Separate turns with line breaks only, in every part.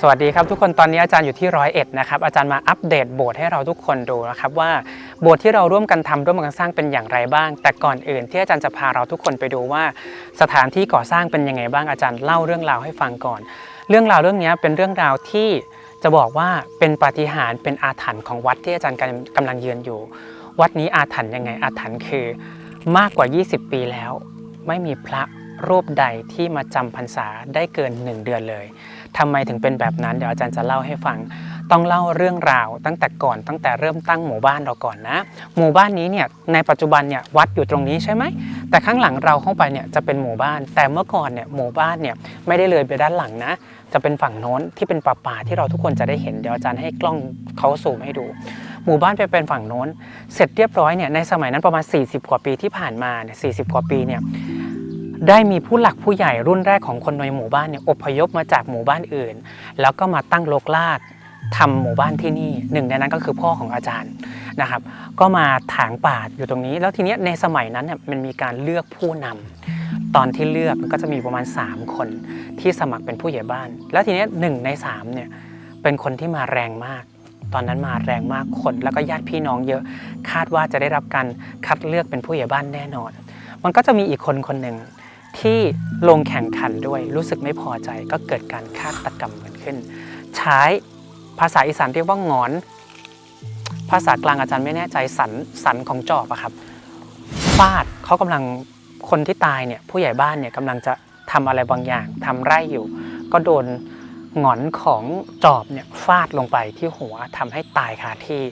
สวัสดีครับทุกคนตอนนี้อาจารย์อยู่ที่ร้อยเอ็ดนะครับอาจารย์มาอัปเดตโบสถ์ให้เราทุกคนดูนะครับว่าโบสถ์ที่เราร่วมกันทำร่วมกันสร้างเป็นอย่างไรบ้าง แต่ก่อนอื่นที่อาจารย์จะพาเราทุกคนไปดูว่า สถานที่ก่อสร้างเป็นยังไงบ้างอาจารย์เล่าเรื่องราวให้ฟังก่อน เรื่องราวเรื่องนี้เป็นเรื่องราวที่จะบอกว่าเป็นปาฏิหาริย์เป็นอาถรรพ์ของวัดที่อาจารย์กำลังกำลังยืนอยู่ วัดนี้อาถรรพ์ยังไงอาถรรพ์คือ มากกว่า 20 ปีแล้ว ไม่มีพระรูปใดที่มาจำพรรษาได้เกิน 1 เดือนเลย ทำไมถึงเป็นแบบนั้นเดี๋ยวอาจารย์จะเล่าให้ฟัง ต้องเล่าเรื่องราวตั้งแต่ก่อนตั้งแต่เริ่มตั้งหมู่บ้านเราก่อนนะ หมู่บ้านนี้เนี่ยในปัจจุบันเนี่ยวัดอยู่ตรงนี้ใช่ไหมแต่ข้างหลังเราเข้าไปเนี่ยจะเป็นหมู่บ้าน แต่เมื่อก่อนเนี่ยหมู่บ้านเนี่ยไม่ได้เลยไปด้านหลังนะ จะเป็นฝั่งโน้นที่เป็นป่าป่าที่เราทุกคนจะได้เห็นเดี๋ยวอาจารย์ให้กล้องเขาซูมให้ดู หมู่บ้านไปเป็นฝั่งโน้น เสร็จเรียบร้อยเนี่ยในสมัยนั้นประมาณ 40 กว่าปีที่ผ่านมาเนี่ยสีกว่าปีเนี่ย ได้มีผู้หลักผู้ใหญ่รุ่นแรกของคนในหมู่บ้านเนี่ยอพยพมาจากหมู่บ้านอื่น แล้วก็มาตั้งรกรากทำหมู่บ้านที่นี่หนึ่งในนั้นก็คือพ่อของอาจารย์นะครับ ก็มาถางป่าอยู่ตรงนี้ แล้วทีเนี้ยในสมัยนั้นเนี่ยมันมีการเลือกผู้นำตอนที่เลือกก็จะมีประมาณ 3 คนที่สมัครเป็นผู้ใหญ่บ้าน แล้วทีเนี้ยหนึ่งในสามเนี่ยเป็นคนที่มาแรงมาก ตอนนั้นมาแรงมากคนแล้วก็ญาติพี่น้องเยอะ คาดว่าจะได้รับการคัดเลือกเป็นผู้ใหญ่บ้านแน่นอน มันก็จะมีอีกคนคนหนึ่ง ที่ลงแข่งขันด้วยรู้สึกไม่พอใจก็เกิดการฆาตกรรมเกิดขึ้น ใช้ภาษาอีสานเรียกว่างอน ภาษากลางอาจารย์ไม่แน่ใจสันสันของจอบอะครับฟาดเขากำลังคนที่ตายเนี่ยผู้ใหญ่บ้านเนี่ยกำลังจะทำอะไรบางอย่างทำไร่อยู่ ก็โดนหงอนของจอบเนี่ยฟาดลงไปที่หัวทำให้ตายคาที่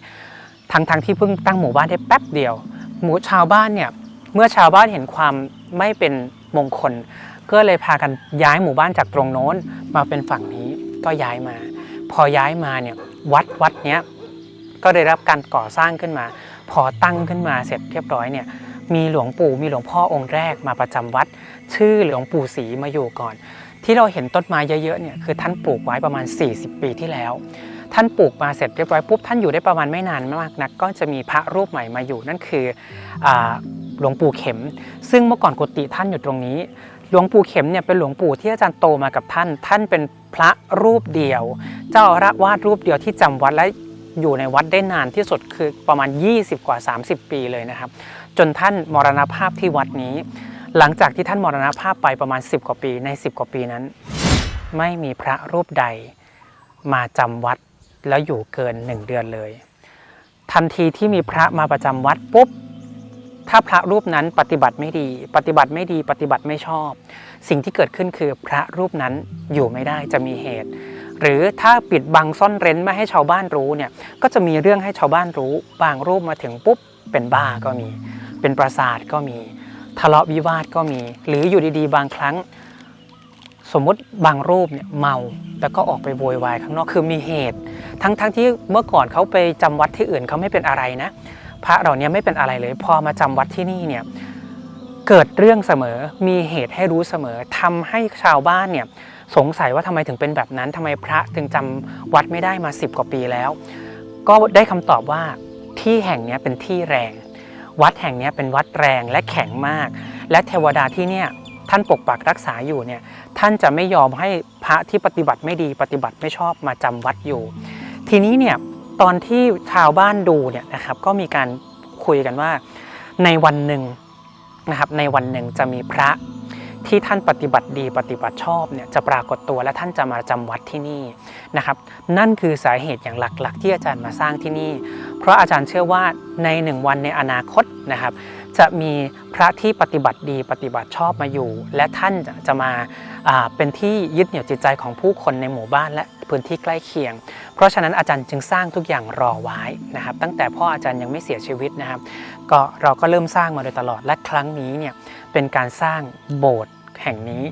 ทั้งทั้งที่เพิ่งตั้งหมู่บ้านได้แป๊บเดียว หมู่ชาวบ้านเนี่ย เมื่อชาวบ้านเห็นความไม่เป็นมงคล ก็เลยพากันย้ายหมู่บ้านจากตรงโน้นมาเป็นฝั่งนี้ก็ย้ายมา พอย้ายมาเนี่ยวัดวัดเนี้ยก็ได้รับการก่อสร้างขึ้นมา พอตั้งขึ้นมาเสร็จเรียบร้อยเนี่ยมีหลวงปู่มีหลวงพ่อองค์แรกมาประจำวัด ชื่อหลวงปู่ศรีมาอยู่ก่อน ที่เราเห็นต้นไม้เยอะๆเนี่ยคือท่านปลูกไว้ประมาณ 40 ปีที่แล้ว ท่านปลูกมาเสร็จเรียบร้อยปุ๊บท่านอยู่ได้ประมาณไม่นานมากนัก ก็จะมีพระรูปใหม่มาอยู่นั่นคืออ หลวงปู่เข็ม ซึ่งเมื่อก่อนกุฏิท่านอยู่ตรงนี้ หลวงปู่เข็มเนี่ยเป็นหลวงปู่ที่อาจารย์โตมากับท่าน ท่านเป็นพระรูปเดียว เจ้าอาวาสวาดรูปเดียวที่จำวัดและอยู่ในวัดได้นานที่สุดคือประมาณ 20 กว่า 30 ปีเลยนะครับ จนท่านมรณภาพที่วัดนี้ หลังจากที่ท่านมรณภาพไปประมาณ 10 กว่าปีใน 10 กว่าปีนั้น ไม่มีพระรูปใดมาจำวัดแล้วอยู่เกิน 1 เดือนเลย ทันทีที่มีพระมาประจำวัดปุ๊บ ถ้าพระรูปนั้นปฏิบัติไม่ดี ปฏิบัติไม่ดี ปฏิบัติไม่ชอบ สิ่งที่เกิดขึ้นคือพระรูปนั้นอยู่ไม่ได้จะมีเหตุ หรือถ้าปิดบังซ่อนเร้นไม่ให้ชาวบ้านรู้เนี่ยก็จะมีเรื่องให้ชาวบ้านรู้ บางรูปมาถึงปุ๊บเป็นบ้าก็มี เป็นประสาทก็มี ทะเลาะวิวาทก็มี หรืออยู่ดีๆ บางครั้ง สมมติบางรูปเนี่ยเมาแล้วก็ออกไปโวยวายข้างนอกคือมีเหตุ ทั้งๆทที่เมื่อก่อนเขาไปจำวัดที่อื่นเขาไม่เป็นอะไรนะ พระเหล่านี้ไม่เป็นอะไรเลย พอมาจำวัดที่นี่เนี่ยเกิดเรื่องเสมอมีเหตุให้รู้เสมอทำให้ชาวบ้านเนี่ยสงสัยว่าทำไมถึงเป็นแบบนั้นทำไมพระถึงจำวัดไม่ได้มา 10 กว่าปีแล้ว ก็ได้คำตอบว่าที่แห่งนี้เป็นที่แรง วัดแห่งนี้เป็นวัดแรงและแข็งมาก และเทวดาที่เนี่ยท่านปกปักรักษาอยู่เนี่ยท่านจะไม่ยอมให้พระที่ปฏิบัติไม่ดีปฏิบัติไม่ชอบมาจำวัดอยู่ ทีนี้เนี่ย ตอนที่ชาวบ้านดูเนี่ยนะครับก็มีการคุยกันว่าในวันหนึ่งนะครับในวันหนึ่งจะมีพระที่ท่านปฏิบัติดีปฏิบัติชอบเนี่ยจะปรากฏตัวและท่านจะมาจำวัดที่นี่นะครับ นั่นคือสาเหตุอย่างหลักๆ ที่อาจารย์มาสร้างที่นี่ เพราะอาจารย์เชื่อว่าในหนึ่งวันในอนาคตนะครับ จะมีพระที่ปฏิบัติดีปฏิบัติชอบมาอยู่ และท่านจะมาเป็นที่ยึดเหนี่ยวจิตใจของผู้คนในหมู่บ้านและพื้นที่ใกล้เคียง เพราะฉะนั้นอาจารย์จึงสร้างทุกอย่างรอไว้นะครับ ตั้งแต่พ่ออาจารย์ยังไม่เสียชีวิตนะครับ ก็เราก็เริ่มสร้างมาโดยตลอดและครั้งนี้เนี่ยเป็นการสร้างโบสถ์แห่งนี้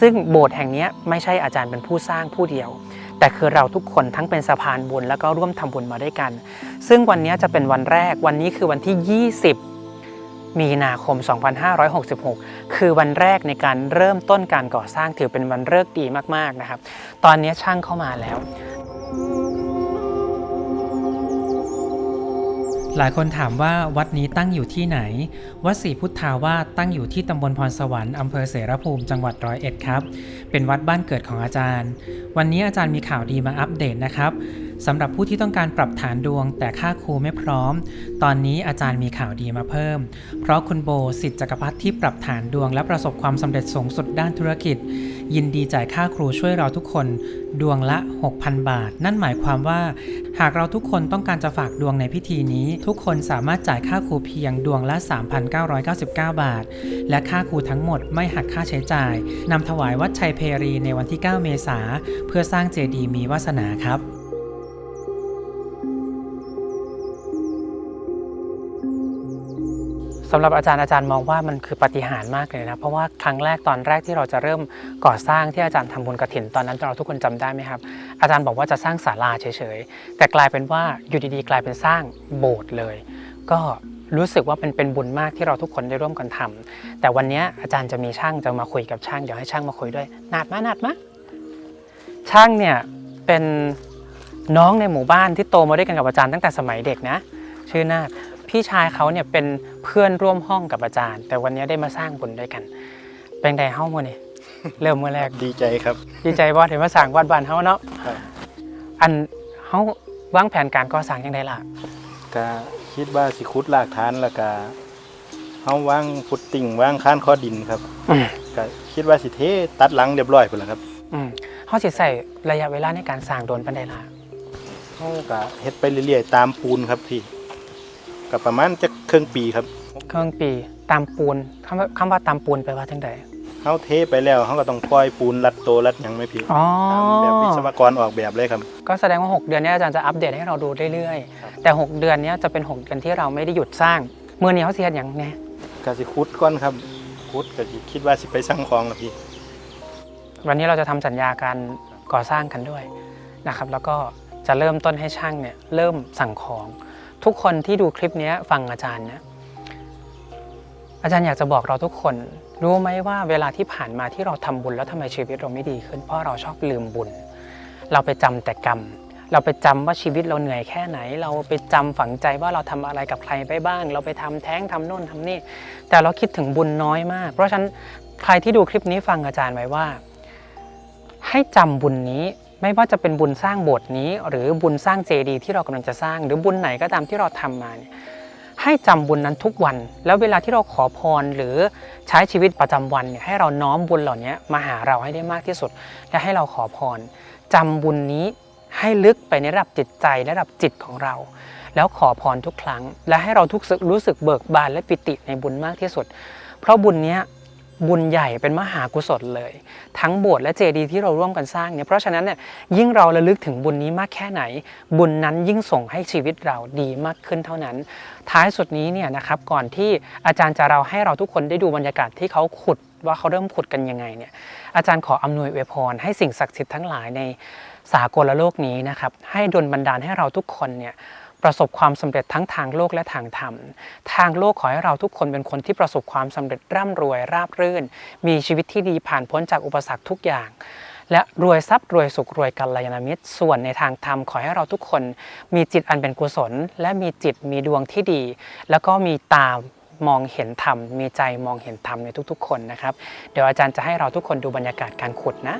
ซึ่งโบสถ์แห่งนี้ไม่ใช่อาจารย์เป็นผู้สร้างผู้เดียว แต่คือเราทุกคนทั้งเป็นสะพานบุญแล้วก็ร่วมทำบุญมาด้วยกัน ซึ่งวันนี้จะเป็นวันแรกวันนี้คือวันที่ 20 มีนาคม 2566 คือวันแรกในการเริ่มต้นการก่อสร้างถือเป็นวันเลิกดีมากๆนะครับ ตอนนี้ช่างเข้ามาแล้ว หลายคนถามว่าวัดนี้ตั้งอยู่ที่ไหน วัดศรีพุทธาวาสตั้งอยู่ที่ตำบลพรสวรรค์อำเภอเสรภูมิจังหวัดร้อยเอ็ดครับ เป็นวัดบ้านเกิดของอาจารย์ วันนี้อาจารย์มีข่าวดีมาอัปเดตนะครับ สำหรับผู้ที่ต้องการปรับฐานดวง แต่ค่าครูไม่พร้อม ตอนนี้อาจารย์มีข่าวดีมาเพิ่ม เพราะคุณโบสิทธิ์จักรพรรดิที่ปรับฐานดวง และประสบความสำเร็จสูงสุดด้านธุรกิจ ยินดีจ่ายค่าครูช่วยเราทุกคน ดวงละ 6,000 บาท นั่นหมายความว่า หากเราทุกคนต้องการจะฝากดวงในพิธีนี้ ทุกคนสามารถจ่ายค่าครูเพียงดวงละ 3,999 บาท และค่าครูทั้งหมดไม่หักค่าใช้จ่ายนำถวายวัดชัยเพรีในวันที่ 9 เมษาเพื่อสร้างเจดีย์มีวาสนาครับ สำหรับอาจารย์อาจารย์มองว่ามันคือปาฏิหารมากเลยนะ เพราะว่าครั้งแรกตอนแรกที่เราจะเริ่มก่อสร้างที่อาจารย์ทำบุญกระถินตอนนั้นเราทุกคนจำได้ไหมครับ อาจารย์บอกว่าจะสร้างศาลาเฉยๆ แต่กลายเป็นว่าอยู่ดีๆ กลายเป็นสร้างโบสถ์เลย ก็รู้สึกว่าเป็นเป็นบุญมากที่เราทุกคนได้ร่วมกันทำแต่วันนี้อาจารย์จะมีช่างจะมาคุยกับช่างเดี๋ยวให้ช่างมาคุยด้วยนาดมานาดมาช่างเนี่ยเป็นน้องในหมู่บ้านที่โตมาด้วยกันกับอาจารย์ตั้งแต่สมัยเด็กนะ ชื่อนาด พี่ชายเขาเนี่ยเป็นเพื่อนร่วมห้องกับอาจารย์ แต่วันนี้ได้มาสร้างบุญด้วยกัน เป็นไงเฮ้ามื่อนี่เริ่มเมื่อแรก
ดีใจครับ
ดีใจว่าเห็นมาสร้างวัดบ้านเฮาเนาะ
ครับ
อันเฮาวางแผนการก่อสร้างยังไงล่ะ
ก็คิดว่าสิขุดรากฐานแล้วก็เฮาวางฟุตติ่งวางค้านข้อดินครับ
อืม
ก็คิดว่าสิเทตัดหลังเรียบร้อยพุ่นละครับ
อืมเฮาสิใส่ระยะเวลาในการสร้างโดนปานใดล่ะ
เฮาก็เฮ็ดไปเรื่อยๆตามปูนครับพี่ ก็ประมาณจะครึ่งปีครับ
เครื่องปีตามปูนคำว่าคำว่าตามปูนแปลว่าจังได
เฮาเทไปแล้วเฮาก็ต้องปล่อยปูนรัดโตรัดหยังไหมพี่
อ๋อ
ตามแบบวิศวกรออกแบบเลยครับ
ก็แสดงว่า 6 เดือนนี้อาจารย์จะอัปเดตให้เราดูเรื่อย
ครับ
ๆ แต่ 6 เดือนนี้จะเป็น 6 เดือนที่เราไม่ได้หยุดสร้างเมื่อนี้เขาเสียอย่างแน่
ก็สิขุดก่อนครับขุดก็สิคิดว่าสิไปสร้างของครับพี่
วันนี้เราจะทำสัญญาการก่อสร้างกันด้วยนะครับแล้วก็จะเริ่มต้นให้ช่างเนี่ยเริ่มสั่งของ ทุกคนที่ดูคลิปนี้ฟังอาจารย์เนี่ยอาจารย์อยากจะบอกเราทุกคน รู้ไหมว่าเวลาที่ผ่านมาที่เราทำบุญแล้วทำไมชีวิตเราไม่ดีขึ้น เพราะเราชอบลืมบุญ เราไปจำแต่กรรม เราไปจำว่าชีวิตเราเหนื่อยแค่ไหน เราไปจำฝังใจว่าเราทำอะไรกับใครไปบ้าง เราไปทำแท้งทำโน่นทำนี่ แต่เราคิดถึงบุญน้อยมาก เพราะฉะนั้นใครที่ดูคลิปนี้ฟังอาจารย์ไว้ว่า ให้จำบุญนี้ ไม่ว่าจะเป็นบุญสร้างโบสถ์นี้ หรือบุญสร้างเจดีย์ที่เรากำลังจะสร้าง หรือบุญไหนก็ตามที่เราทำมาเนี่ยให้จำบุญนั้นทุกวัน แล้วเวลาที่เราขอพรหรือใช้ชีวิตประจำวันเนี่ยให้เราน้อมบุญเหล่านี้มาหาเราให้ได้มากที่สุด และให้เราขอพรจำบุญนี้ให้ลึกไปในระดับจิตใจและระดับจิตของเรา แล้วขอพรทุกครั้ง และให้เราทุกสึกรู้สึกเบิกบานและปิติในบุญมากที่สุด เพราะบุญเนี้ย บุญใหญ่เป็นมหากุศลเลย ทั้งโบสถ์และเจดีย์ที่เราร่วมกันสร้างเนี่ยเพราะฉะนั้นเนี่ยยิ่งเราระลึกถึงบุญนี้มากแค่ไหน บุญนั้นยิ่งส่งให้ชีวิตเราดีมากขึ้นเท่านั้น ท้ายสุดนี้เนี่ยนะครับก่อนที่อาจารย์จะเราให้เราทุกคนได้ดูบรรยากาศที่เขาขุดว่าเขาเริ่มขุดกันยังไงเนี่ยอาจารย์ขออำนวยอวยพรให้สิ่งศักดิ์สิทธิ์ทั้งหลายในสากลโลกนี้นะครับให้ดลบันดาลให้เราทุกคนเนี่ย ประสบความสำเร็จทั้งทางโลกและทางธรรม ทางโลกขอให้เราทุกคนเป็นคนที่ประสบความสำเร็จร่ำรวยราบรื่น มีชีวิตที่ดีผ่านพ้นจากอุปสรรคทุกอย่าง และรวยทรัพย์รวยสุขรวยกัลยาณมิตร ส่วนในทางธรรมขอให้เราทุกคน มีจิตอันเป็นกุศล และมีจิตมีดวงที่ดี แล้วก็มีตามองเห็นธรรม มีใจมองเห็นธรรมในทุกๆ คนนะครับ เดี๋ยวอาจารย์จะให้เราทุกคนดูบรรยากาศการขุดนะ